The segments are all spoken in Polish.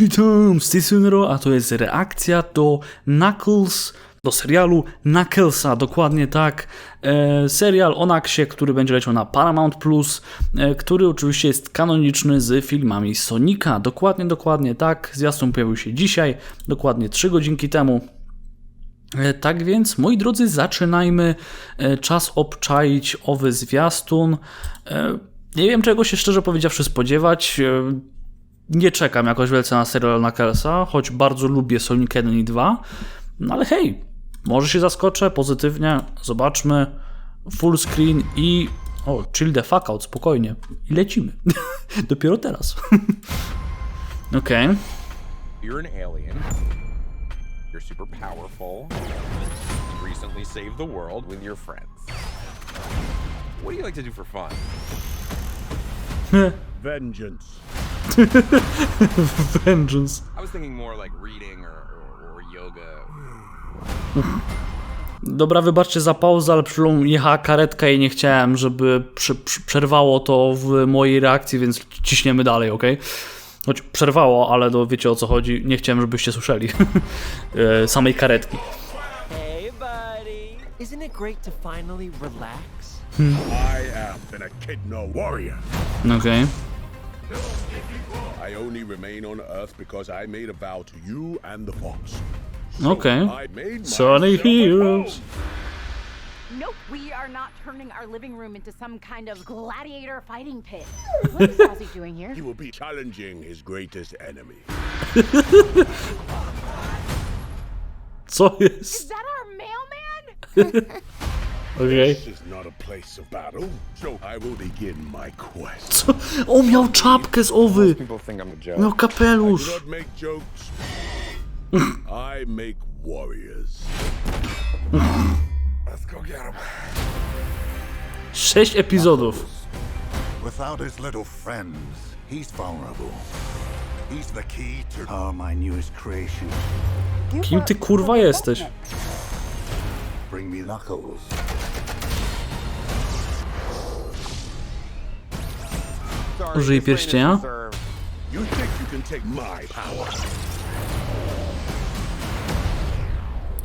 witam, z tej a to jest reakcja do Knuckles, do serialu Knucklesa, dokładnie tak. E, serial o Knucksie, który będzie leciał na Paramount+, Plus, e, który oczywiście jest kanoniczny z filmami Sonika, dokładnie, dokładnie tak. Zwiastun pojawił się dzisiaj, dokładnie 3 godzinki temu. E, Tak więc, moi drodzy, zaczynajmy. E, Czas obczaić owy zwiastun. E, Nie wiem, czego się szczerze powiedziawszy spodziewać. Nie czekam jakoś wielce na serial Knucklesa, choć bardzo lubię Sonic 1 i 2. No ale hej, może się zaskoczę pozytywnie. Zobaczmy. Full screen i. O, chill the fuck out, spokojnie. I lecimy. Dopiero teraz. Okej. You're an alien. You're super powerful. Recently saved the world with your friends. What do you like to do for fun? Vengeance. Vengeance. I was thinking more like reading or, or, or yoga. Dobra, wybaczcie za pauzę, ale przed jechała karetka i nie chciałem, żeby przy, przy, przerwało to w mojej reakcji, więc ciśniemy dalej, ok? Choć przerwało, ale no, wiecie o co chodzi. Nie chciałem, żebyście słyszeli e, samej karetki. Hey, buddy. Isn't it great to finally relax? I am an Echidna warrior. Okej. I only remain on Earth because I made a vow to you and the Fox. Okej. I made Sonic myself Heroes. Nope, we are not turning our living room into some kind of gladiator fighting pit. What is Ozzy doing here? He will be challenging his greatest enemy. Co Is jest? that our mailman? Okej. This is not a place of battle, so I will begin my quest. Co? O, miał czapkę z owy! People think I'm a joke. Miał I do kapelusz! not make jokes. I make warriors. Let's go get him. Sześć epizodów. Without his little friends, he's vulnerable. He's the key to oh, my newest creation. Kim ty kurwa jesteś? Bring me Knuckles. Użyj pierścienia. You think you can take my power?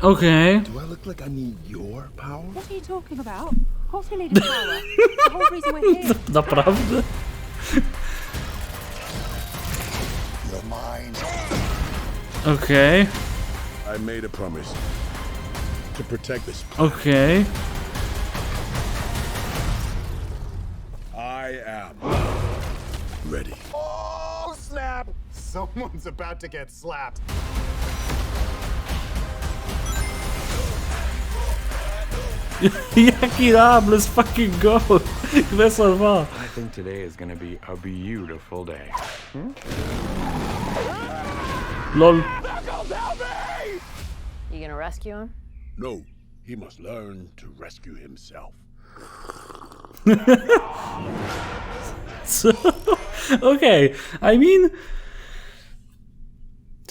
Okej. Do I look like I need your power? What are you talking about? Of course we needed power. the whole reason we're here. Naprawdę? You're mine. Okej. I made a promise to protect this. Okej. I am ready. Oh, snap! Someone's about to get slapped. Jaki rap, let's fucking go! Kwesa 2. I think today is gonna be a beautiful day. Lol. You gonna rescue him? No, he must learn to rescue himself. Co? Okej, I mean...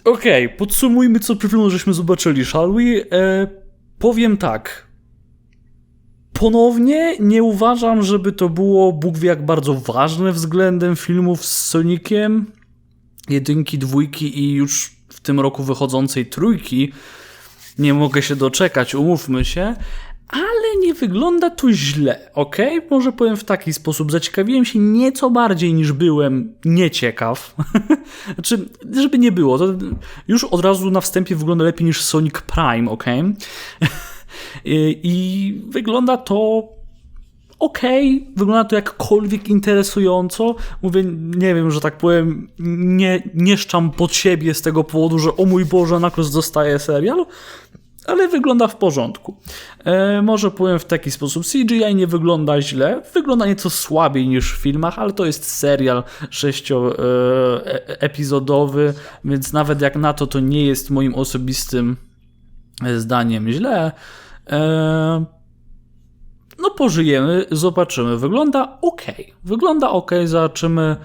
Okej, podsumujmy co przed żeśmy zobaczyli, shall we? E, powiem tak. Ponownie nie uważam, żeby to było Bóg wie jak bardzo ważne względem filmów z Soniciem. Jedynki, dwójki i już w tym roku wychodzącej trójki. Nie mogę się doczekać, umówmy się. Ale nie wygląda to źle, ok? Może powiem w taki sposób. Zaciekawiłem się nieco bardziej niż byłem nieciekaw. znaczy, żeby nie było, to już od razu na wstępie wygląda lepiej niż Sonic Prime, ok? I, wygląda to ok, wygląda to jakkolwiek interesująco. Mówię, nie wiem, że tak powiem, nie, nie szczam pod siebie z tego powodu, że o mój Boże, Knuckles dostaje serial, ale wygląda w porządku. E, może powiem w taki sposób, CGI nie wygląda źle, wygląda nieco słabiej niż w filmach, ale to jest serial sześcioepizodowy, więc nawet jak na to, to nie jest moim osobistym e, zdaniem źle. E, pożyjemy, zobaczymy. Wygląda ok. Wygląda ok, zobaczymy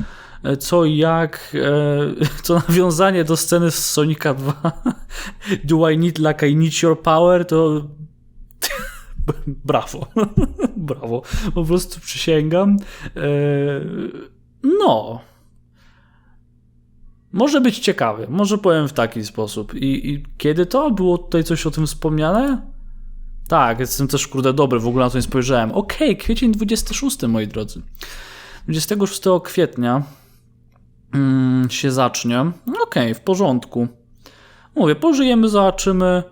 e, co jak. e, To nawiązanie do sceny z Sonika 2. Do I need like I need your power? To brawo. brawo. Po prostu przysięgam. E, No. Może być ciekawy, może powiem w taki sposób. I, I kiedy to? Było tutaj coś o tym wspomniane? Tak, jestem też kurde dobry, w ogóle na to nie spojrzałem. Okej, kwiecień 26, moi drodzy. 26 kwietnia mm, się zacznie. Okej, w porządku. Mówię, pożyjemy, zobaczymy.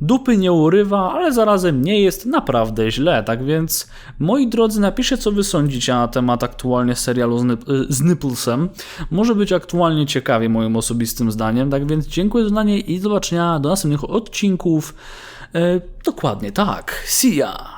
Dupy nie urywa, ale zarazem nie jest naprawdę źle. Tak więc, moi drodzy, napiszcie, co wy sądzicie na temat aktualnie serialu z, Nip- z Nipplesem. Może być aktualnie ciekawie, moim osobistym zdaniem. Tak więc, dziękuję za oglądanie i do zobaczenia do następnych odcinków. E, dokładnie tak. See ya!